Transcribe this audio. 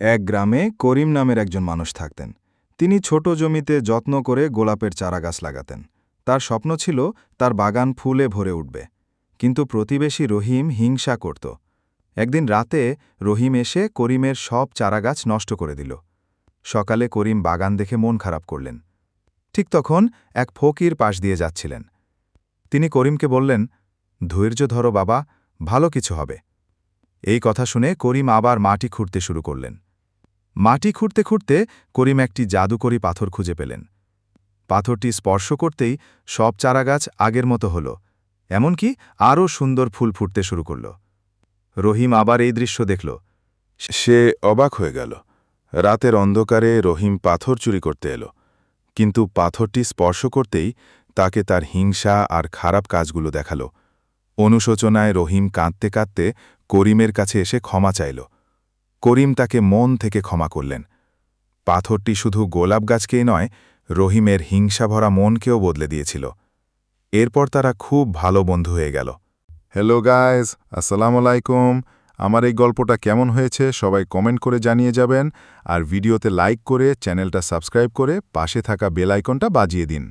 এক গ্রামে করিম নামের একজন মানুষ থাকতেন। তিনি ছোট জমিতে যত্ন করে গোলাপের চারাগাছ লাগাতেন। তার স্বপ্ন ছিল তার বাগান ফুলে ভরে উঠবে। কিন্তু প্রতিবেশী রহিম হিংসা করত। একদিন রাতে রহিম এসে করিমের সব চারাগাছ নষ্ট করে দিল। সকালে করিম বাগান দেখে মন খারাপ করলেন। ঠিক তখন এক ফকির পাশ দিয়ে যাচ্ছিলেন। তিনি করিমকে বললেন, ধৈর্য ধরো বাবা, ভালো কিছু হবে। এই কথা শুনে করিম আবার মাটি খুঁড়তে শুরু করলেন। মাটি খুঁড়তে খুঁড়তে করিম একটি জাদুকরি পাথর খুঁজে পেলেন। পাথরটি স্পর্শ করতেই সব চারাগাছ আগের মতো হল, এমনকি আরও সুন্দর ফুল ফুটতে শুরু করল। রহিম আবার এই দৃশ্য দেখল। সে অবাক হয়ে গেল। রাতের অন্ধকারে রহিম পাথর চুরি করতে এলো, কিন্তু পাথরটি স্পর্শ করতেই তাকে তার হিংসা আর খারাপ কাজগুলো দেখাল। অনুশোচনায় রহিম কাঁদতে কাঁদতে করিমের কাছে এসে ক্ষমা চাইল। করিম তাকে মন থেকে ক্ষমা করলেন। পাথরটি শুধু গোলাপ গাছকেই নয়, রহিমের হিংসাভরা মনকেও বদলে দিয়েছিল। এরপর তারা খুব ভালো বন্ধু হয়ে গেল। হ্যালো গাইজ আসসালামু আলাইকুম। আমার এই গল্পটা কেমন হয়েছে সবাই কমেন্ট করে জানিয়ে যাবেন। আর ভিডিওতে লাইক করে চ্যানেলটা সাবস্ক্রাইব করে পাশে থাকা বেল আইকনটা বাজিয়ে দিন।